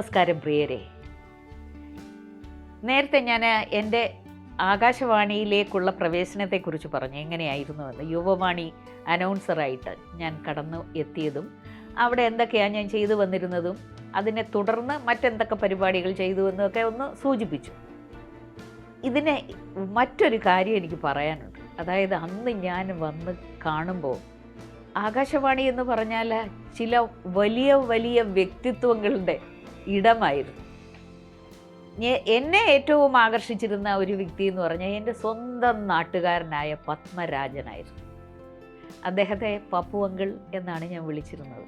നമസ്കാരം പ്രിയരെ. നേരത്തെ ഞാൻ എന്റെ ആകാശവാണിയിലേക്കുള്ള പ്രവേശനത്തെക്കുറിച്ച് പറഞ്ഞു. എങ്ങനെയായിരുന്നു എന്ന്. യുവവാണി അനൗൺസറായിട്ട് ഞാൻ കടന്നു എത്തിയതും അവിടെ എന്തൊക്കെയാണ് ഞാൻ ചെയ്തു വന്നിരുന്നതും അതിനെ തുടർന്ന് മറ്റെന്തൊക്കെ പരിപാടികൾ ചെയ്തു എന്നൊക്കെ ഒന്ന് സൂചിപ്പിച്ചു. ഇതിനെ മറ്റൊരു കാര്യം എനിക്ക് പറയാനുണ്ട്. അതായത് അന്ന് ഞാൻ വന്ന് കാണുമ്പോൾ ആകാശവാണി എന്ന് പറഞ്ഞാൽ ചില വലിയ വലിയ വ്യക്തിത്വങ്ങളുടെ ഇടമായിരുന്നു. എന്നെ ഏറ്റവും ആകർഷിച്ചിരുന്ന ഒരു വ്യക്തി എന്ന് പറഞ്ഞാൽ എന്റെ സ്വന്തം നാട്ടുകാരനായ പത്മരാജനായിരുന്നു. അദ്ദേഹത്തെ പപ്പു അങ്കിൾ എന്നാണ് ഞാൻ വിളിച്ചിരുന്നത്.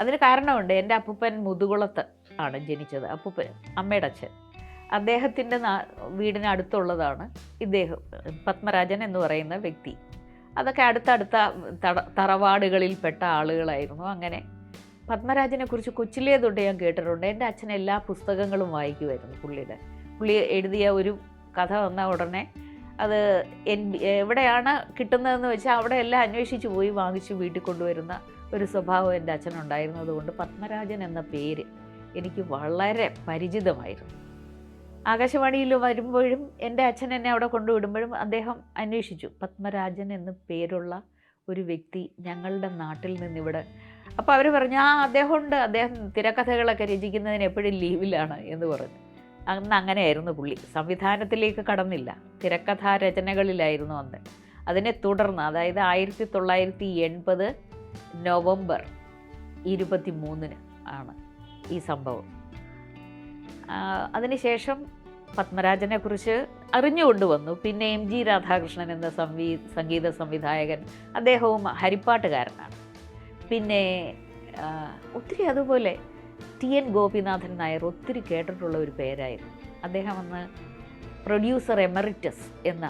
അതിന് കാരണമുണ്ട് എന്റെ അപ്പൂപ്പൻ മുതുകുളത്ത് ആണ് ജനിച്ചത് അപ്പൂപ്പൻ അമ്മയുടെ അച്ഛൻ. അദ്ദേഹത്തിന്റെ നാ- വീടിനടുത്തുള്ളതാണ് ഇദ്ദേഹം പത്മരാജൻ എന്ന് പറയുന്ന വ്യക്തി. അതൊക്കെ അടുത്തടുത്ത തട തറവാടുകളിൽപ്പെട്ട ആളുകളായിരുന്നു. അങ്ങനെ പത്മരാജനെ കുറിച്ച് കൊച്ചിലേ തൊട്ട് ഞാൻ കേട്ടിട്ടുണ്ട്. എന്റെ അച്ഛൻ എല്ലാ പുസ്തകങ്ങളും വായിക്കുമായിരുന്നു പുള്ളിയുടെ. പുള്ളി എഴുതിയ ഒരു കഥ വന്ന ഉടനെ അത് എൻ എവിടെയാണ് കിട്ടുന്നതെന്ന് വെച്ചാൽ അവിടെ എല്ലാം അന്വേഷിച്ച് പോയി വാങ്ങിച്ച് വീട്ടിൽ കൊണ്ടുവരുന്ന ഒരു സ്വഭാവം എന്റെ അച്ഛനുണ്ടായിരുന്നതുകൊണ്ട് പത്മരാജൻ എന്ന പേര് എനിക്ക് വളരെ പരിചിതമായിരുന്നു. ആകാശവാണിയിൽ വരുമ്പോഴും എന്റെ അച്ഛൻ എന്നെ അവിടെ കൊണ്ടുവിടുമ്പോഴും അദ്ദേഹം അന്വേഷിച്ചു. പത്മരാജൻ എന്ന് പേരുള്ള ഒരു വ്യക്തി ഞങ്ങളുടെ നാട്ടിൽ നിന്നിവിടെ അപ്പോൾ അവർ പറഞ്ഞു ആ അദ്ദേഹം ഉണ്ട് അദ്ദേഹം തിരക്കഥകളൊക്കെ രചിക്കുന്നതിന് എപ്പോഴും ലീവിലാണ് എന്ന് പറഞ്ഞു. അന്ന് അങ്ങനെയായിരുന്നു പുള്ളി. സംവിധാനത്തിലേക്ക് കടന്നില്ല. തിരക്കഥാ രചനകളിലായിരുന്നു അന്ന്. അതിനെ തുടർന്ന് അതായത് ആയിരത്തി തൊള്ളായിരത്തി എൺപത് നവംബർ ഇരുപത്തി മൂന്നിന് ആണ് ഈ സംഭവം. അതിനുശേഷം പത്മരാജനെക്കുറിച്ച് അറിഞ്ഞുകൊണ്ടുവന്നു പിന്നെ എം ജി രാധാകൃഷ്ണൻ എന്ന സംവീ സംഗീത സംവിധായകൻ അദ്ദേഹവും ഹരിപ്പാട്ടുകാരനാണ്. പിന്നെ ഒത്തിരി അതുപോലെ ടി എൻ ഗോപിനാഥൻ നായർ ഒത്തിരി കേട്ടിട്ടുള്ള ഒരു പേരായിരുന്നു. അദ്ദേഹം അന്ന് പ്രൊഡ്യൂസർ എമറിറ്റസ് എന്ന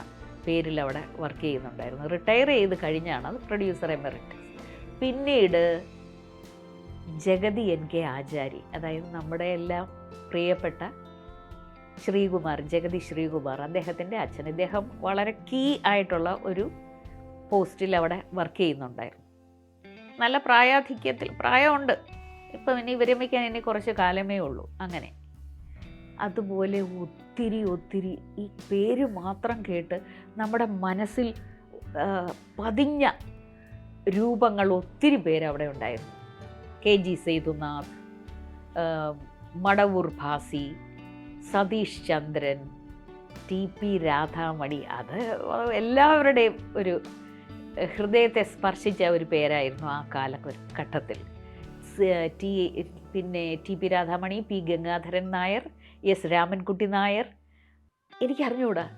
പേരിൽ അവിടെ വർക്ക് ചെയ്യുന്നുണ്ടായിരുന്നു. റിട്ടയർ ചെയ്ത് കഴിഞ്ഞാണ് അത് പ്രൊഡ്യൂസർ എമറിറ്റസ്. പിന്നീട് ജഗതി എൻ കെ ആചാരി അതായത് നമ്മുടെ എല്ലാം പ്രിയപ്പെട്ട ശ്രീകുമാർ ജഗതി ശ്രീകുമാർ അദ്ദേഹത്തിന്റെ അച്ഛൻ. ഇദ്ദേഹം വളരെ കീ ആയിട്ടുള്ള ഒരു പോസ്റ്റിൽ അവിടെ വർക്ക് ചെയ്യുന്നുണ്ടായിരുന്നു. നല്ല പ്രായാധിക്യത്തിൽ പ്രായമുണ്ട്. ഇപ്പം ഇനി വിരമിക്കാൻ ഇനി കുറച്ച് കാലമേ ഉള്ളൂ. അങ്ങനെ. അതുപോലെ ഒത്തിരി ഒത്തിരി ഈ പേര് മാത്രം കേട്ട് നമ്മുടെ മനസ്സിൽ പതിഞ്ഞ രൂപങ്ങൾ ഒത്തിരി പേര് അവിടെ ഉണ്ടായിരുന്നു. K. G. Sethunath Madavoor Bhasi Satheesh Chandran T. P. Radhamani. അത് എല്ലാവരുടെയും ഒരു ഹൃദയത്തെ സ്പർശിച്ച ഒരു പേരായിരുന്നു ആ കാലഘട്ടത്തിൽ ഘട്ടത്തിൽ. ടി പിന്നെ T P Radhamani P Gangadharan Nair S Ramankutty Nair. എനിക്കറിഞ്ഞൂടാ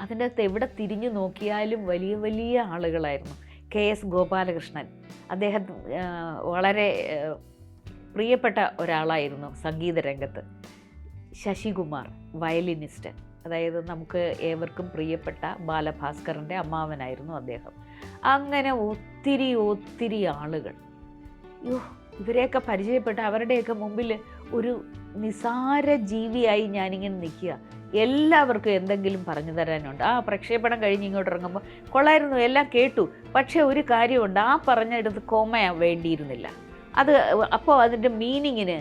അതിന്റെ അകത്ത് എവിടെ തിരിഞ്ഞു നോക്കിയാലും വലിയ വലിയ ആളുകളായിരുന്നു. K S Gopalakrishnan. അദ്ദേഹം വളരെ പ്രിയപ്പെട്ട ഒരാളായിരുന്നു സംഗീത രംഗത്ത്. ശശികുമാർ വയലിനിസ്റ്റ്. അതായത് നമുക്ക് ഏവർക്കും പ്രിയപ്പെട്ട ബാലഭാസ്കറിന്റെ അമ്മാവനായിരുന്നു അദ്ദേഹം. അങ്ങനെ ഒത്തിരി ഒത്തിരി ആളുകൾ യോ ഇവരെയൊക്കെ പരിചയപ്പെട്ട അവരുടെയൊക്കെ മുമ്പിൽ ഒരു നിസാര ജീവിയായി ഞാനിങ്ങനെ നിൽക്കുക. എല്ലാവർക്കും എന്തെങ്കിലും പറഞ്ഞു തരാനുണ്ട്. ആ പ്രക്ഷേപണം കഴിഞ്ഞ് ഇങ്ങോട്ട് ഇറങ്ങുമ്പോൾ കൊള്ളായിരുന്നു എല്ലാം കേട്ടു. പക്ഷേ ഒരു കാര്യമുണ്ട് ആ പറഞ്ഞെടുത്ത് കോമ വേണ്ടിയിരുന്നില്ല. അത് അപ്പോൾ അതിന്റെ മീനിങ്ങിന്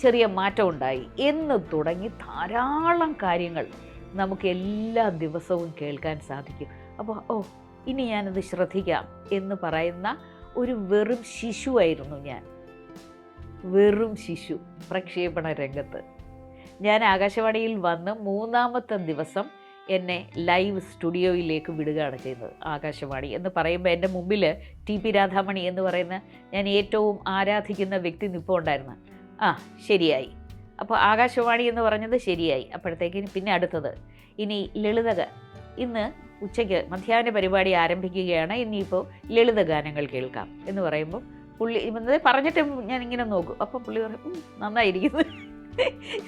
ചെറിയ മാറ്റം ഉണ്ടായി എന്ന് തുടങ്ങി ധാരാളം കാര്യങ്ങൾ നമുക്ക് എല്ലാ ദിവസവും കേൾക്കാൻ സാധിക്കും. അപ്പോൾ ഓ ഇനി ഞാനത് ശ്രദ്ധിക്കാം എന്ന് പറയുന്ന ഒരു വെറും ശിശുവായിരുന്നു ഞാൻ. വെറും ശിശു പ്രക്ഷേപണ രംഗത്ത്. ഞാൻ ആകാശവാണിയിൽ വന്ന് മൂന്നാമത്തെ ദിവസം എന്നെ ലൈവ് സ്റ്റുഡിയോയിലേക്ക് വിടുകയാണ് ചെയ്യുന്നത് ആകാശവാണി. എന്ന് പറയുമ്പോൾ എന്റെ മുമ്പിൽ ടി പി രാധാമണി എന്ന് പറയുന്ന ഞാൻ ഏറ്റവും ആരാധിക്കുന്ന വ്യക്തി നിപ്പോൾ ഉണ്ടായിരുന്നു ആ ശരിയായി. അപ്പോൾ ആകാശവാണി എന്ന് പറഞ്ഞത് ശരിയായി. അപ്പോഴത്തേക്കിന് പിന്നെ അടുത്തത്. ഇനി ലളിതക. ഇന്ന് ഉച്ചയ്ക്ക് മധ്യാഹ്ന പരിപാടി ആരംഭിക്കുകയാണ്. ഇനിയിപ്പോൾ ലളിത ഗാനങ്ങൾ കേൾക്കാം എന്ന് പറയുമ്പോൾ പുള്ളി പറഞ്ഞിട്ട് ഞാൻ ഇങ്ങനെ നോക്കും. അപ്പോൾ പുള്ളി പറയും നന്നായിരിക്കുന്നു.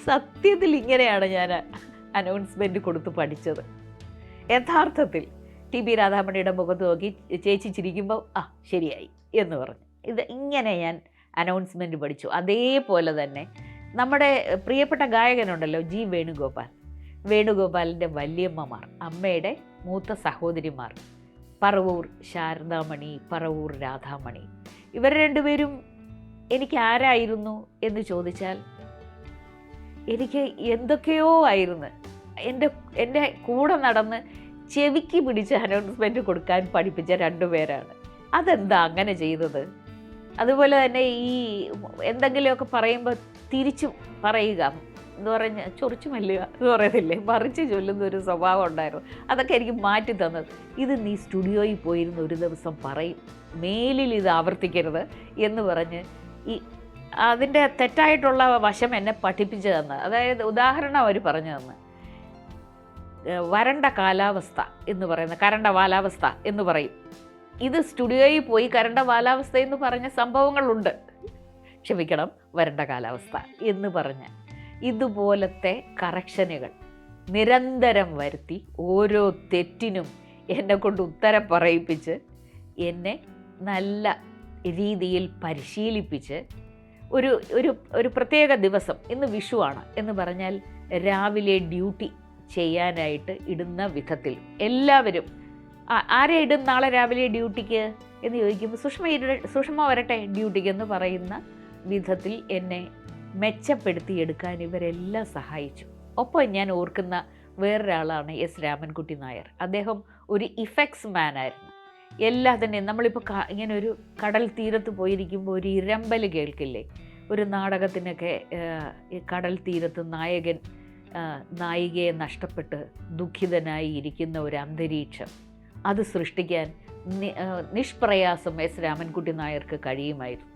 സത്യത്തിൽ ഇങ്ങനെയാണ് ഞാൻ അനൗൺസ്മെന്റ് കൊടുത്ത് പഠിച്ചത്. യഥാർത്ഥത്തിൽ ടി ബി രാധാമണിയുടെ മുഖത്ത് നോക്കി ചേച്ചി ചിരിക്കുമ്പോൾ ആ ശരിയായി എന്ന് പറഞ്ഞു. ഇത് ഇങ്ങനെ ഞാൻ അനൗൺസ്മെന്റ് പഠിച്ചു. അതേപോലെ തന്നെ നമ്മുടെ പ്രിയപ്പെട്ട ഗായകനുണ്ടല്ലോ ജി വേണുഗോപാൽ. വേണുഗോപാലിന്റെ വല്യമ്മമാർ അമ്മയുടെ മൂത്ത സഹോദരിമാർ പറവൂർ ശാരദാമണി പറവൂർ രാധാമണി. ഇവർ രണ്ടുപേരും എനിക്ക് ആരായിരുന്നു എന്ന് ചോദിച്ചാൽ എനിക്ക് എന്തൊക്കെയോ ആയിരുന്നു. എന്റെ എന്റെ കൂടെ നടന്ന് ചെവിക്ക് പിടിച്ച് അനൗൺസ്മെന്റ് കൊടുക്കാൻ പഠിപ്പിച്ച രണ്ടുപേരാണ്. അതെന്താ അങ്ങനെ ചെയ്തത്? അതുപോലെ തന്നെ ഈ എന്തെങ്കിലുമൊക്കെ പറയുമ്പോൾ തിരിച്ചു പറയുക. എന്ന് പറഞ്ഞ ചൊറിച്ചു മല്ലുക എന്ന് പറയുന്നില്ലേ? മറിച്ച് ചൊല്ലുന്ന ഒരു സ്വഭാവം ഉണ്ടായിരുന്നു. അതൊക്കെ എനിക്ക് മാറ്റി തന്നത്. ഇത് നീ സ്റ്റുഡിയോയിൽ പോയിരുന്ന ഒരു ദിവസം പറയും. മേലിൽ ഇത് ആവർത്തിക്കരുത് എന്ന് പറഞ്ഞ് ഈ അതിന്റെ തെറ്റായിട്ടുള്ള വശം എന്നെ പഠിപ്പിച്ചു തന്ന്. അതായത് ഉദാഹരണം അവർ പറഞ്ഞു തന്ന്. വരണ്ട കാലാവസ്ഥ എന്ന് പറയുന്ന കരണ്ട കാലാവസ്ഥ എന്ന് പറയും. ഇത് സ്റ്റുഡിയോയിൽ പോയി കരണ്ട കാലാവസ്ഥ എന്ന് പറഞ്ഞ സംഭവങ്ങളുണ്ട്. ക്ഷമിക്കണം വരണ്ട കാലാവസ്ഥ എന്ന് പറഞ്ഞ്. ഇതുപോലത്തെ കറക്ഷനുകൾ നിരന്തരം വരുത്തി ഓരോ തെറ്റിനും എന്നെ കൊണ്ട് ഉത്തരം പറയിപ്പിച്ച് എന്നെ നല്ല രീതിയിൽ പരിശീലിപ്പിച്ച് ഒരു ഒരു ഒരു പ്രത്യേക ദിവസം ഇന്ന് വിഷുവാണ് എന്ന് പറഞ്ഞാൽ രാവിലെ ഡ്യൂട്ടി ചെയ്യാനായിട്ട് ഇടുന്ന വിധത്തിൽ എല്ലാവരും ആരെ ഇടും നാളെ രാവിലെ ഡ്യൂട്ടിക്ക്? എന്ന് ചോദിക്കുമ്പോൾ സുഷമ സുഷമ വരട്ടെ ഡ്യൂട്ടിക്ക് എന്ന് പറയുന്ന വിധത്തിൽ എന്നെ മെച്ചപ്പെടുത്തിയെടുക്കാൻ ഇവരെല്ലാം സഹായിച്ചു. ഒപ്പം ഞാൻ ഓർക്കുന്ന വേറൊരാളാണ് എസ് രാമൻകുട്ടി നായർ. അദ്ദേഹം ഒരു ഇഫക്ട്സ് മാൻ ആയിരുന്നു എല്ലാത്തിന്റെയും നമ്മളിപ്പോൾ ഇങ്ങനെ ഒരു കടൽ തീരത്ത് പോയിരിക്കുമ്പോൾ ഒരു ഇരമ്പൽ കേൾക്കില്ലേ? ഒരു നാടകത്തിനൊക്കെ കടൽ തീരത്ത് നായകൻ നായികയെ നഷ്ടപ്പെട്ട് ദുഃഖിതനായി ഇരിക്കുന്ന ഒരു അന്തരീക്ഷം. അത് സൃഷ്ടിക്കാൻ നിഷ്പ്രയാസം എസ് രാമൻകുട്ടി നായർക്ക് കഴിയുമായിരുന്നു.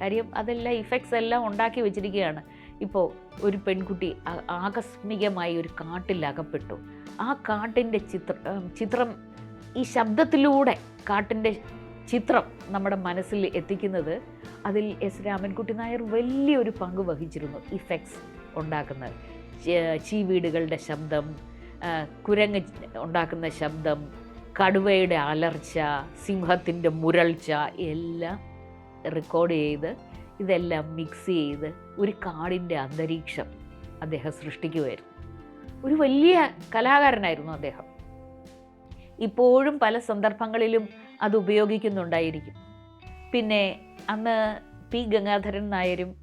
കാര്യം അതെല്ലാം ഇഫക്ട്സ് എല്ലാം ഉണ്ടാക്കി വെച്ചിരിക്കുകയാണ്. ഇപ്പോൾ ഒരു പെൺകുട്ടി ആകസ്മികമായി ഒരു കാട്ടിൽ അകപ്പെട്ടു ആ കാട്ടിന്റെ ചിത്ര ചിത്രം ഈ ശബ്ദത്തിലൂടെ കാട്ടിന്റെ ചിത്രം നമ്മുടെ മനസ്സിൽ എത്തിക്കുന്നത് അതിൽ എസ് രാമൻകുട്ടി നായർ വലിയൊരു പങ്ക് വഹിച്ചിരുന്നു ഇഫക്ട്സ് ഉണ്ടാക്കുന്നത്. ചീവീടുകളുടെ ശബ്ദം കുരങ്ങ് ഉണ്ടാക്കുന്ന ശബ്ദം കടുവയുടെ അലർച്ച സിംഹത്തിന്റെ മുരൾച്ച എല്ലാം റെക്കോർഡ് ചെയ്ത് ഇതെല്ലാം മിക്സ് ചെയ്ത് ഒരു കാടിന്റെ അന്തരീക്ഷം അദ്ദേഹം സൃഷ്ടിക്കുമായിരുന്നു ഒരു വലിയ കലാകാരനായിരുന്നു അദ്ദേഹം. ഇപ്പോഴും പല സന്ദർഭങ്ങളിലും അത് ഉപയോഗിക്കുന്നുണ്ടായിരിക്കും. പിന്നെ അന്ന് പി. ഗംഗാധരൻ നായരും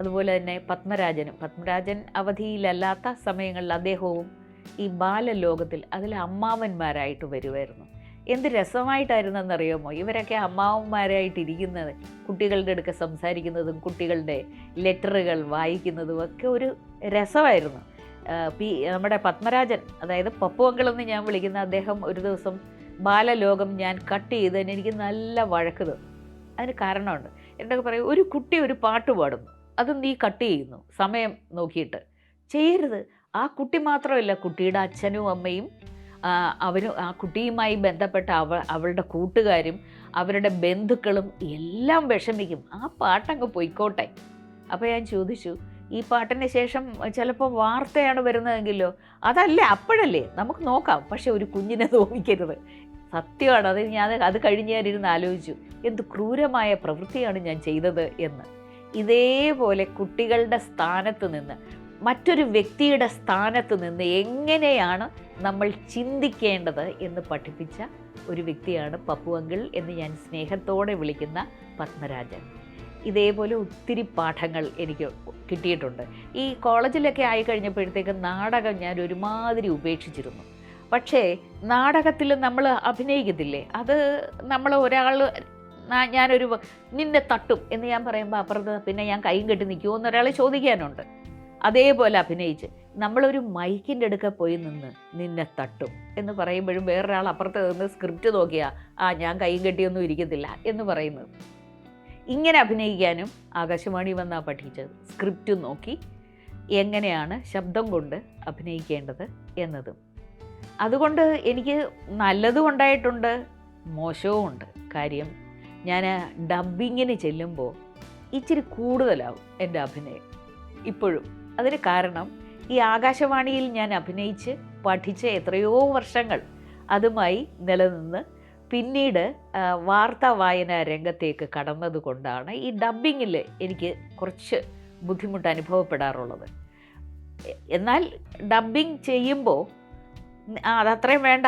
അതുപോലെ തന്നെ പത്മരാജനും പത്മരാജൻ അവധിയിലല്ലാത്ത സമയങ്ങളിൽ അദ്ദേഹവും ഈ ബാലലോകത്തിൽ അതിൽ അമ്മാവന്മാരായിട്ട് വരുമായിരുന്നു എന്ത് രസമായിട്ടായിരുന്നെന്നറിയാമോ? ഇവരൊക്കെ അമ്മാവന്മാരായിട്ടിരിക്കുന്നത് കുട്ടികളുടെ അടുക്ക സംസാരിക്കുന്നതും കുട്ടികളുടെ ലെറ്ററുകൾ വായിക്കുന്നതും ഒക്കെ ഒരു രസമായിരുന്നു. പി നമ്മുടെ പത്മരാജൻ അതായത് പപ്പുവങ്കളെന്ന് ഞാൻ വിളിക്കുന്ന അദ്ദേഹം ഒരു ദിവസം ബാലലോകം ഞാൻ കട്ട് ചെയ്തതിന് എനിക്ക് നല്ല വഴക്ക് തന്നു. അതിന് കാരണമുണ്ട്. എന്നൊക്കെ പറയും ഒരു കുട്ടി ഒരു പാട്ട് പാടുന്നു. അത് നീ കട്ട് ചെയ്യുന്നു. സമയം നോക്കിയിട്ട്. ചെയ്യരുത്. ആ കുട്ടി മാത്രമല്ല കുട്ടിയുടെ അച്ഛനും അമ്മയും അവരും ആ കുട്ടിയുമായി ബന്ധപ്പെട്ട അവ അവളുടെ കൂട്ടുകാരും അവരുടെ ബന്ധുക്കളും എല്ലാം വിഷമിക്കും. ആ പാട്ടങ്ങ് പൊയ്ക്കോട്ടെ. അപ്പോൾ ഞാൻ ചോദിച്ചു ഈ പാട്ടിന് ശേഷം ചിലപ്പോൾ വാർത്തയാണ് വരുന്നതെങ്കിലോ? അതല്ലേ അപ്പോഴല്ലേ. നമുക്ക് നോക്കാം. പക്ഷെ ഒരു കുഞ്ഞിനെ തോന്നിക്കരുത് സത്യമാണ്. അത് ഞാൻ അത് കഴിഞ്ഞ് ഞാനിരുന്ന് ആലോചിച്ചു. എന്ത് ക്രൂരമായ പ്രവൃത്തിയാണ് ഞാൻ ചെയ്തത് എന്ന്. ഇതേപോലെ കുട്ടികളുടെ സ്ഥാനത്ത് നിന്ന് മറ്റൊരു വ്യക്തിയുടെ സ്ഥാനത്ത് നിന്ന് എങ്ങനെയാണ് നമ്മൾ ചിന്തിക്കേണ്ടത് എന്ന് പഠിപ്പിച്ച ഒരു വ്യക്തിയാണ് പപ്പുവങ്കിൾ എന്ന് ഞാൻ സ്നേഹത്തോടെ വിളിക്കുന്ന പത്മരാജൻ. ഇതേപോലെ ഒത്തിരി പാഠങ്ങൾ എനിക്ക് കിട്ടിയിട്ടുണ്ട്. ഈ കോളേജിലൊക്കെ ആയി കഴിഞ്ഞപ്പോഴത്തേക്ക് നാടകം ഞാൻ ഒരുമാതിരി ഉപേക്ഷിച്ചിരുന്നു. പക്ഷേ നാടകത്തിൽ നമ്മൾ അഭിനയിക്കത്തില്ലേ? അത് നമ്മൾ ഒരാൾ ഞാനൊരു നിന്നെ തട്ടും എന്ന് ഞാൻ പറയുമ്പോൾ അപ്പുറത്ത് പിന്നെ ഞാൻ കൈയും കെട്ടി നിൽക്കുമോ എന്നൊരാൾ ചോദിക്കാനുണ്ട്. അതേപോലെ അഭിനയിച്ച് നമ്മളൊരു മൈക്കിന്റെ അടുക്ക പോയി നിന്ന് നിന്നെ തട്ടും എന്ന് പറയുമ്പോഴും വേറൊരാൾ അപ്പുറത്ത് നിന്ന് സ്ക്രിപ്റ്റ് നോക്കിയാൽ ആ ഞാൻ കൈ കെട്ടിയൊന്നും ഇരിക്കത്തില്ല എന്ന് പറയുന്നത്. ഇങ്ങനെ അഭിനയിക്കാനും ആകാശവാണി വന്നാ പഠിച്ചത്. സ്ക്രിപ്റ്റ് നോക്കി എങ്ങനെയാണ് ശബ്ദം കൊണ്ട് അഭിനയിക്കേണ്ടത് എന്നതും. അതുകൊണ്ട് എനിക്ക് നല്ലതും ഉണ്ടായിട്ടുണ്ട് മോശവും ഉണ്ട്. കാര്യം ഞാൻ ഡബ്ബിങ്ങിന് ചെല്ലുമ്പോൾ ഇച്ചിരി കൂടുതലാവും എന്റെ അഭിനയം. ഇപ്പോഴും. അതിന് കാരണം ഈ ആകാശവാണിയിൽ ഞാൻ അഭിനയിച്ച് പഠിച്ച എത്രയോ വർഷങ്ങൾ അതുമായി നിലനിന്ന് പിന്നീട് വാർത്താ വായന രംഗത്തേക്ക് കടന്നതുകൊണ്ടാണ് ഈ ഡബ്ബിങ്ങിൽ എനിക്ക് കുറച്ച് ബുദ്ധിമുട്ട് അനുഭവപ്പെടാറുള്ളത്. എന്നാൽ ഡബ്ബിങ് ചെയ്യുമ്പോൾ അതത്രയും വേണ്ട.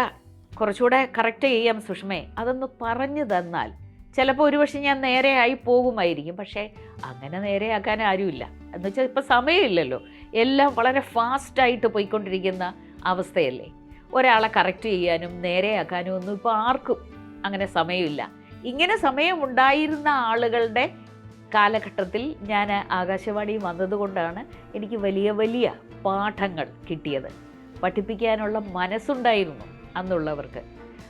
കുറച്ചുകൂടെ കറക്റ്റ് ചെയ്യാം സുഷമേ. അതൊന്ന് പറഞ്ഞു തന്നാൽ ചിലപ്പോൾ ഒരുപക്ഷെ ഞാൻ നേരെയായി പോകുമായിരിക്കും. പക്ഷേ അങ്ങനെ നേരെയാക്കാൻ ആരുമില്ല. എന്ന് വെച്ചാൽ ഇപ്പം സമയമില്ലല്ലോ. എല്ലാം വളരെ ഫാസ്റ്റായിട്ട് പോയിക്കൊണ്ടിരിക്കുന്ന അവസ്ഥയല്ലേ? ഒരാളെ കറക്റ്റ് ചെയ്യാനും നേരെയാക്കാനും ഒന്നും ഇപ്പോൾ ആർക്കും അങ്ങനെ സമയമില്ല. ഇങ്ങനെ സമയമുണ്ടായിരുന്ന ആളുകളുടെ കാലഘട്ടത്തിൽ ഞാൻ ആകാശവാണി വന്നതുകൊണ്ടാണ് എനിക്ക് വലിയ വലിയ പാഠങ്ങൾ കിട്ടിയത്. പഠിപ്പിക്കാനുള്ള മനസ്സുണ്ടായിരുന്നു അന്നുള്ളവർക്ക്.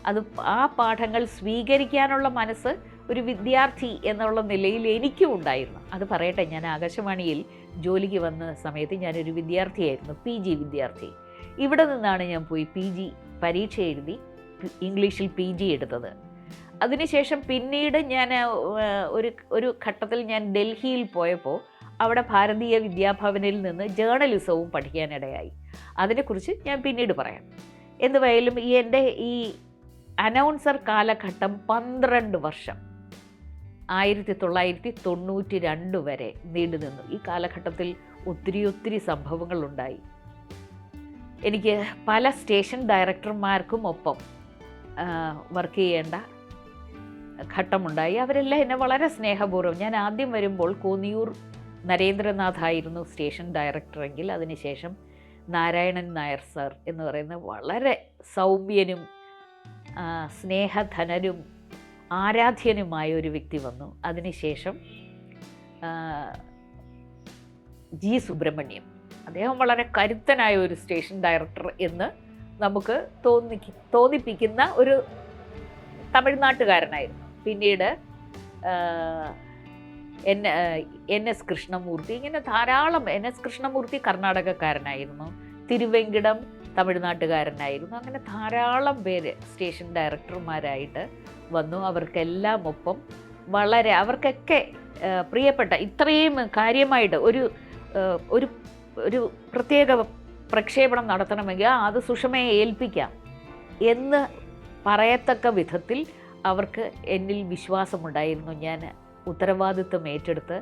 അത് ആ പാഠങ്ങൾ സ്വീകരിക്കാനുള്ള മനസ്സ് ഒരു വിദ്യാർത്ഥി എന്നുള്ള നിലയിൽ എനിക്കും ഉണ്ടായിരുന്നു. അത് പറയട്ടെ ഞാൻ ആകാശവാണിയിൽ ജോലിക്ക് വന്ന സമയത്ത് ഞാനൊരു വിദ്യാർത്ഥിയായിരുന്നു പി ജി വിദ്യാർത്ഥി. ഇവിടെ നിന്നാണ് ഞാൻ പോയി പി ജി പരീക്ഷ എഴുതി ഇംഗ്ലീഷിൽ പി ജി എടുത്തത്. അതിനുശേഷം പിന്നീട് ഞാൻ ഒരു ഒരു ഘട്ടത്തിൽ ഞാൻ ഡൽഹിയിൽ പോയപ്പോൾ അവിടെ ഭാരതീയ വിദ്യാഭവനിൽ നിന്ന് ജേർണലിസവും പഠിക്കാനിടയായി. അതിനെക്കുറിച്ച് ഞാൻ പിന്നീട് പറയാം. എന്തുവായാലും ഈ എന്റെ ഈ അനൗൺസർ കാലഘട്ടം പന്ത്രണ്ട് വർഷം. ആയിരത്തി തൊള്ളായിരത്തി തൊണ്ണൂറ്റി രണ്ട് വരെ നീണ്ടുനിന്നു ഈ കാലഘട്ടത്തിൽ ഒത്തിരി ഒത്തിരി സംഭവങ്ങളുണ്ടായി. എനിക്ക് പല സ്റ്റേഷൻ ഡയറക്ടർമാർക്കും ഒപ്പം വർക്ക് ചെയ്യേണ്ട ഘട്ടമുണ്ടായി. അവരെല്ലാം എന്നെ വളരെ സ്നേഹപൂർവം ഞാൻ ആദ്യം വരുമ്പോൾ കോന്നിയൂർ നരേന്ദ്രനാഥ് ആയിരുന്നു സ്റ്റേഷൻ ഡയറക്ടറെങ്കിൽ അതിനുശേഷം നാരായണൻ നായർ സർ എന്ന് പറയുന്ന വളരെ സൗമ്യനും സ്നേഹധനരും ആരാധ്യനുമായ ഒരു വ്യക്തി വന്നു. അതിനുശേഷം ജി സുബ്രഹ്മണ്യം. അദ്ദേഹം വളരെ കരുത്തനായ ഒരു സ്റ്റേഷൻ ഡയറക്ടർ എന്ന് നമുക്ക് തോന്നി തോന്നിപ്പിക്കുന്ന ഒരു തമിഴ്നാട്ടുകാരനായിരുന്നു. പിന്നീട് എൻ എൻ എസ് കൃഷ്ണമൂർത്തി. ഇങ്ങനെ ധാരാളം എൻ എസ് കൃഷ്ണമൂർത്തി കർണാടകക്കാരനായിരുന്നു. തിരുവെങ്കിടം തമിഴ്നാട്ടുകാരനായിരുന്നു. അങ്ങനെ ധാരാളം പേര് സ്റ്റേഷൻ ഡയറക്ടർമാരായിട്ട് വന്നു. അവർക്കെല്ലാം ഒപ്പം വളരെ അവർക്കൊക്കെ പ്രിയപ്പെട്ട ഇത്രയും കാര്യമായിട്ട് ഒരു ഒരു ഒരു പ്രത്യേക പ്രക്ഷേപണം നടത്തണമെങ്കിൽ അത് സുഷമയെ ഏൽപ്പിക്കാം എന്ന് പറയത്തക്ക വിധത്തിൽ അവർക്ക് എന്നിൽ വിശ്വാസമുണ്ടായിരുന്നു. ഞാൻ ഉത്തരവാദിത്വം ഏറ്റെടുത്ത്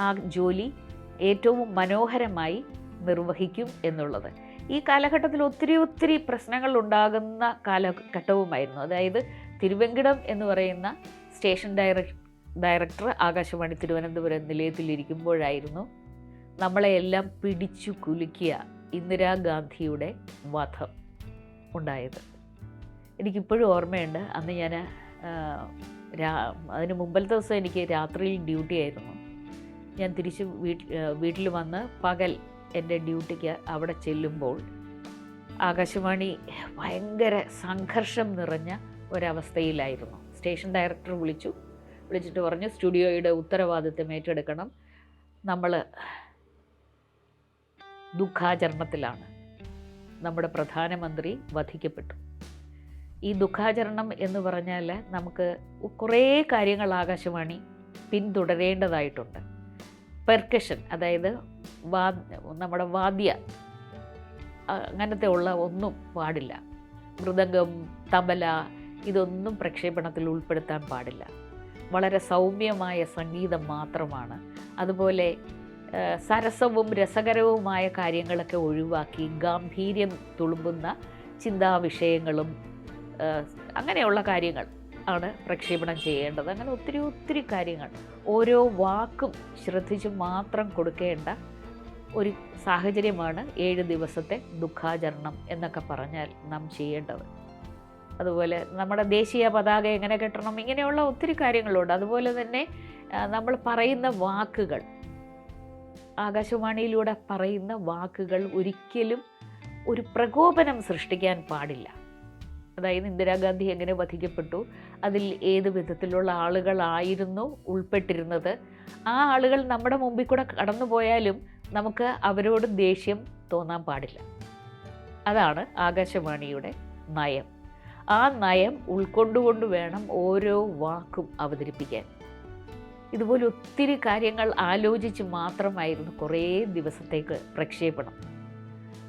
ആ ജോലി ഏറ്റവും മനോഹരമായി നിർവഹിക്കും എന്നുള്ളത്. ഈ കാലഘട്ടത്തിൽ ഒത്തിരി ഒത്തിരി പ്രശ്നങ്ങൾ ഉണ്ടാകുന്ന കാലഘട്ടവുമായിരുന്നു. അതായത് തിരുവെങ്കിടം എന്ന് പറയുന്ന സ്റ്റേഷൻ ഡയറക് ഡയറക്ടർ ആകാശവാണി തിരുവനന്തപുരം നിലയത്തിലിരിക്കുമ്പോഴായിരുന്നു നമ്മളെയെല്ലാം പിടിച്ചു കുലുക്കിയ ഇന്ദിരാഗാന്ധിയുടെ വധം ഉണ്ടായത്. എനിക്കിപ്പോഴും ഓർമ്മയുണ്ട്. അന്ന് ഞാൻ രാ അതിന് മുമ്പത്തെ ദിവസം എനിക്ക് രാത്രിയിൽ ഡ്യൂട്ടി ആയിരുന്നു. ഞാൻ തിരിച്ച് വീട്ടിൽ വീട്ടിൽ വന്ന് പകൽ എന്റെ ഡ്യൂട്ടിക്ക് അവിടെ ചെല്ലുമ്പോൾ ആകാശവാണി ഭയങ്കര സംഘർഷം നിറഞ്ഞ ഒരവസ്ഥയിലായിരുന്നു. സ്റ്റേഷൻ ഡയറക്ടർ വിളിച്ചു. വിളിച്ചിട്ട് പറഞ്ഞു സ്റ്റുഡിയോയുടെ ഉത്തരവാദിത്വം ഏറ്റെടുക്കണം. നമ്മൾ ദുഃഖാചരണത്തിലാണ്. നമ്മുടെ പ്രധാനമന്ത്രി വധിക്കപ്പെട്ടു. ഈ ദുഃഖാചരണം എന്ന് പറഞ്ഞാൽ നമുക്ക് കുറേ കാര്യങ്ങൾ ആകാശവാണി പിന്തുടരേണ്ടതായിട്ടുണ്ട്. പെർക്കഷൻ അതായത് വാ നമ്മുടെ വാദ്യ അങ്ങനത്തെ ഉള്ള ഒന്നും പാടില്ല. മൃദംഗം തബല ഇതൊന്നും പ്രക്ഷേപണത്തിൽ ഉൾപ്പെടുത്താൻ പാടില്ല. വളരെ സൗമ്യമായ സംഗീതം മാത്രമാണ്. അതുപോലെ സരസവും രസകരവുമായ കാര്യങ്ങളൊക്കെ ഒഴിവാക്കി ഗാംഭീര്യം തുളുമ്പുന്ന ചിന്താവിഷയങ്ങളും അങ്ങനെയുള്ള കാര്യങ്ങൾ. ആണ് പ്രക്ഷേപണം ചെയ്യേണ്ടത്. അങ്ങനെ ഒത്തിരി ഒത്തിരി കാര്യങ്ങൾ. ഓരോ വാക്കും ശ്രദ്ധിച്ച് മാത്രം കൊടുക്കേണ്ട ഒരു സാഹചര്യമാണ് ഏഴ് ദിവസത്തെ ദുഃഖാചരണം എന്നൊക്കെ പറഞ്ഞാൽ നാം ചെയ്യേണ്ടത്. അതുപോലെ നമ്മുടെ ദേശീയ പതാക എങ്ങനെ കെട്ടണം ഇങ്ങനെയുള്ള ഒത്തിരി കാര്യങ്ങളുണ്ട്. അതുപോലെ തന്നെ നമ്മൾ പറയുന്ന വാക്കുകൾ ആകാശവാണിയിലൂടെ പറയുന്ന വാക്കുകൾ ഒരിക്കലും ഒരു പ്രകോപനം സൃഷ്ടിക്കാൻ പാടില്ല. അതായത് ഇന്ദിരാഗാന്ധി എങ്ങനെ വധിക്കപ്പെട്ടു അതിൽ ഏത് വിധത്തിലുള്ള ആളുകളായിരുന്നു ഉൾപ്പെട്ടിരുന്നത്. ആ ആളുകൾ നമ്മുടെ മുമ്പിൽ കൂടെ കടന്നു പോയാലും നമുക്ക് അവരോട് ദേഷ്യം തോന്നാൻ പാടില്ല. അതാണ് ആകാശവാണിയുടെ നയം. ആ നയം ഉൾക്കൊണ്ടുകൊണ്ട് വേണം ഓരോ വാക്കും അവതരിപ്പിക്കാൻ. ഇതുപോലെ ഒത്തിരി കാര്യങ്ങൾ ആലോചിച്ച് മാത്രമായിരുന്നു കുറേ ദിവസത്തേക്ക് പ്രക്ഷേപണം.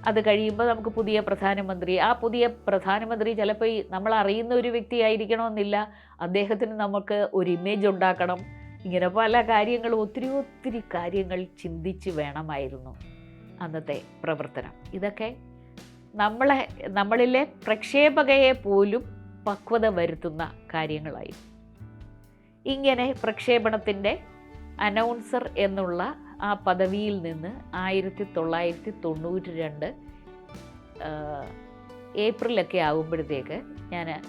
അത് കഴിയുമ്പോൾ നമുക്ക് പുതിയ പ്രധാനമന്ത്രി ആ പുതിയ പ്രധാനമന്ത്രി ചിലപ്പോൾ ഈ നമ്മൾ അറിയുന്ന ഒരു വ്യക്തിയായിരിക്കണമെന്നില്ല അദ്ദേഹത്തിന് നമുക്ക് ഒരു ഇമേജ് ഉണ്ടാക്കണം. ഇങ്ങനെ പല കാര്യങ്ങളും ഒത്തിരി ഒത്തിരി കാര്യങ്ങൾ ചിന്തിച്ച് വേണമായിരുന്നു അന്നത്തെ പ്രവർത്തനം. ഇതൊക്കെ നമ്മളെ നമ്മളിലെ പ്രക്ഷേപകയെ പോലും പക്വത വരുത്തുന്ന കാര്യങ്ങളായി. ഇങ്ങനെ പ്രക്ഷേപണത്തിന്റെ അനൗൺസർ എന്നുള്ള ആ പദവിയിൽ നിന്ന് ആയിരത്തി തൊള്ളായിരത്തി തൊണ്ണൂറ്റി രണ്ട് ഏപ്രിലൊക്കെ ആകുമ്പോഴത്തേക്ക് ഞാൻ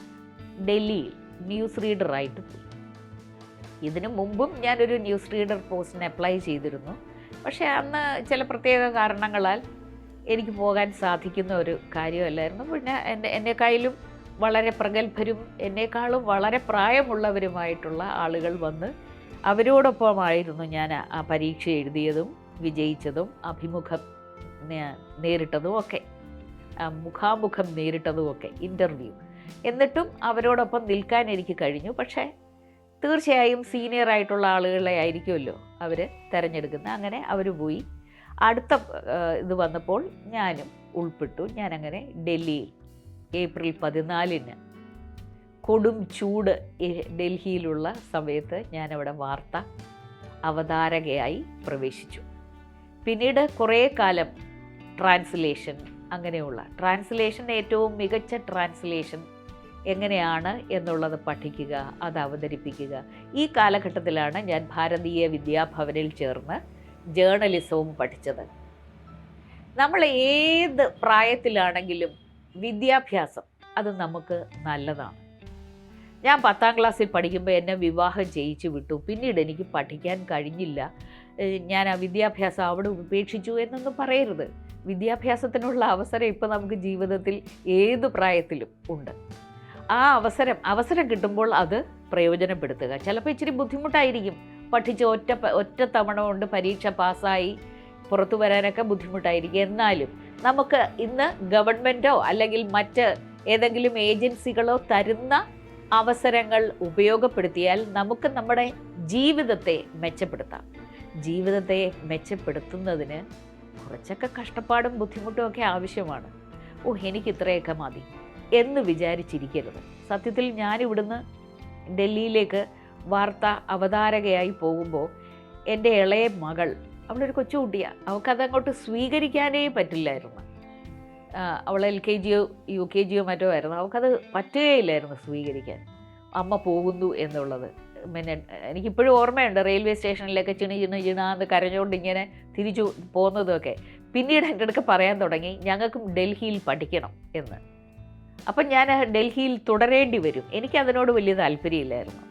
ഡൽഹിയിൽ ന്യൂസ് റീഡറായിട്ട് പോയി. ഇതിനു മുമ്പും ഞാനൊരു ന്യൂസ് റീഡർ പോസ്റ്റിന് അപ്ലൈ ചെയ്തിരുന്നു. പക്ഷേ അന്ന് ചില പ്രത്യേക കാരണങ്ങളാൽ എനിക്ക് പോകാൻ സാധിക്കുന്ന ഒരു കാര്യമല്ലായിരുന്നു. പിന്നെ എന്റെ എന്റെ കയ്യിലും വളരെ പ്രഗത്ഭരും എന്നെക്കാളും വളരെ പ്രായമുള്ളവരുമായിട്ടുള്ള ആളുകൾ വന്ന് അവരോടൊപ്പമായിരുന്നു ഞാൻ ആ പരീക്ഷ എഴുതിയതും വിജയിച്ചതും അഭിമുഖം നേരിട്ടതും ഒക്കെ. മുഖാമുഖം നേരിട്ടതും ഒക്കെ ഇന്റർവ്യൂ എന്നിട്ടും അവരോടൊപ്പം നിൽക്കാൻ എനിക്ക് കഴിഞ്ഞു. പക്ഷേ തീർച്ചയായും സീനിയർ ആയിട്ടുള്ള ആളുകളെ ആയിരിക്കുമല്ലോ അവർ തിരഞ്ഞെടുക്കുന്നത്. അങ്ങനെ അവർ പോയി. അടുത്ത ഇത് വന്നപ്പോൾ ഞാനും ഉൾപ്പെട്ടു. ഞാനങ്ങനെ ഡൽഹിയിൽ ഏപ്രിൽ പതിനാലിന് കൊടും ചൂട് ഡൽഹിയിലുള്ള സമയത്ത് ഞാനവിടെ വാർത്ത അവതാരകയായി പ്രവേശിച്ചു. പിന്നീട് കുറേ കാലം ട്രാൻസ്ലേഷൻ അങ്ങനെയുള്ള ട്രാൻസ്ലേഷൻ ഏറ്റവും മികച്ച ട്രാൻസ്ലേഷൻ എങ്ങനെയാണ് എന്നുള്ളത് പഠിക്കുക അത് അവതരിപ്പിക്കുക. ഈ കാലഘട്ടത്തിലാണ് ഞാൻ ഭാരതീയ വിദ്യാഭവനിൽ ചേർന്ന് ജേർണലിസവും പഠിച്ചത്. നമ്മൾ ഏത് പ്രായത്തിലാണെങ്കിലും വിദ്യാഭ്യാസം അത് നമുക്ക് നല്ലതാണ്. ഞാൻ പത്താം ക്ലാസ്സിൽ പഠിക്കുമ്പോൾ എന്നെ വിവാഹം ചെയ്യിച്ചു വിട്ടു. പിന്നീട് എനിക്ക് പഠിക്കാൻ കഴിഞ്ഞില്ല. ഞാൻ ആ വിദ്യാഭ്യാസം അവിടെ ഉപേക്ഷിച്ചു എന്നൊന്നും പറയരുത്. വിദ്യാഭ്യാസത്തിനുള്ള അവസരം ഇപ്പോൾ നമുക്ക് ജീവിതത്തിൽ ഏത് പ്രായത്തിലും ഉണ്ട്. ആ അവസരം അവസരം കിട്ടുമ്പോൾ അത് പ്രയോജനപ്പെടുത്തുക. ചിലപ്പോൾ ഇച്ചിരി ബുദ്ധിമുട്ടായിരിക്കും. പഠിച്ച് ഒറ്റ ഒറ്റ തവണ കൊണ്ട് പരീക്ഷ പാസ്സായി പുറത്തു വരാനൊക്കെ ബുദ്ധിമുട്ടായിരിക്കും. എന്നാലും നമുക്ക് ഇന്ന് ഗവൺമെന്റോ അല്ലെങ്കിൽ മറ്റ് ഏതെങ്കിലും ഏജൻസികളോ തരുന്ന അവസരങ്ങൾ ഉപയോഗപ്പെടുത്തിയാൽ നമുക്ക് നമ്മുടെ ജീവിതത്തെ മെച്ചപ്പെടുത്താം. ജീവിതത്തെ മെച്ചപ്പെടുത്തുന്നതിന് കുറച്ചൊക്കെ കഷ്ടപ്പാടും ബുദ്ധിമുട്ടും ഒക്കെ ആവശ്യമാണ്. ഓ എനിക്ക് ഇത്രയൊക്കെ മതി എന്ന് വിചാരിച്ചിരിക്കരുത്. സത്യത്തിൽ ഞാനിവിടുന്ന് ഡൽഹിയിലേക്ക് വാർത്ത അവതാരകയായി പോകുമ്പോൾ എന്റെ ഇളയ മകൾ അവളൊരു കൊച്ചുകുട്ടിയാണ് അവൾക്കതങ്ങോട്ട് സ്വീകരിക്കാനേ പറ്റില്ലായിരുന്നു. അവൾ എൽ കെ ജിയോ യു കെ ജിയോ മറ്റോ ആയിരുന്നു. അവൾക്കത് പറ്റുകയില്ലായിരുന്നു സ്വീകരിക്കാൻ. അമ്മ പോകുന്നു എന്നുള്ളത്. പിന്നെ എനിക്കിപ്പോഴും ഓർമ്മയുണ്ട് റെയിൽവേ സ്റ്റേഷനിലൊക്കെ ചിണി ചിണി ചിണാന്ന് കരഞ്ഞുകൊണ്ട് ഇങ്ങനെ തിരിച്ചു പോകുന്നതൊക്കെ. പിന്നീട് എന്റെ അടുക്ക് പറയാൻ തുടങ്ങി ഞങ്ങൾക്കും ഡൽഹിയിൽ പഠിക്കണം എന്ന്. അപ്പം ഞാൻ ഡൽഹിയിൽ തുടരേണ്ടി വരും. എനിക്കതിനോട് വലിയ താല്പര്യമില്ലായിരുന്നു.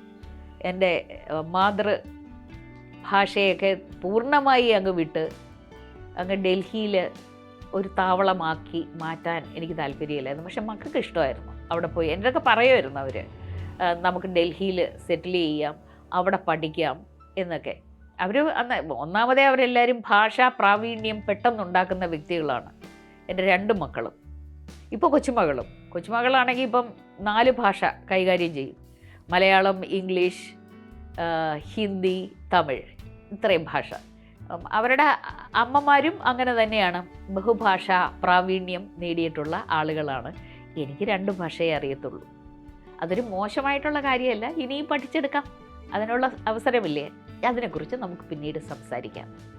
എന്റെ മാതൃ ഭാഷയൊക്കെ പൂർണമായി അങ്ങ് വിട്ട് അങ്ങ് ഡൽഹിയിൽ ഒരു താവളമാക്കി മാറ്റാൻ എനിക്ക് താല്പര്യമില്ലായിരുന്നു. പക്ഷെ മക്കൾക്ക് ഇഷ്ടമായിരുന്നു. അവിടെ പോയി. എന്റെ ഒക്കെ പറയുമായിരുന്നു അവർ നമുക്ക് ഡൽഹിയിൽ സെറ്റിൽ ചെയ്യാം അവിടെ പഠിക്കാം എന്നൊക്കെ. അവർ അന്ന് ഒന്നാമതേ അവരെല്ലാവരും ഭാഷാ പ്രാവീണ്യം പെട്ടെന്നുണ്ടാക്കുന്ന വ്യക്തികളാണ്. എന്റെ രണ്ട് മക്കളും. ഇപ്പോൾ കൊച്ചുമകളും. കൊച്ചുമകളാണെങ്കിൽ ഇപ്പം നാല് ഭാഷ കൈകാര്യം ചെയ്യും. മലയാളം ഇംഗ്ലീഷ് ഹിന്ദി തമിഴ്. ഇത്രയും ഭാഷ. അവരുടെ അമ്മമാരും അങ്ങനെ തന്നെയാണ്. ബഹുഭാഷ പ്രാവീണ്യം നേടിയിട്ടുള്ള ആളുകളാണ്. എനിക്ക് രണ്ട് ഭാഷയെ അറിയത്തുള്ളൂ. അതൊരു മോശമായിട്ടുള്ള കാര്യമല്ല. ഇനിയും പഠിച്ചെടുക്കാം. അതിനുള്ള അവസരമില്ലേ? അതിനെക്കുറിച്ച് നമുക്ക് പിന്നീട് സംസാരിക്കാം.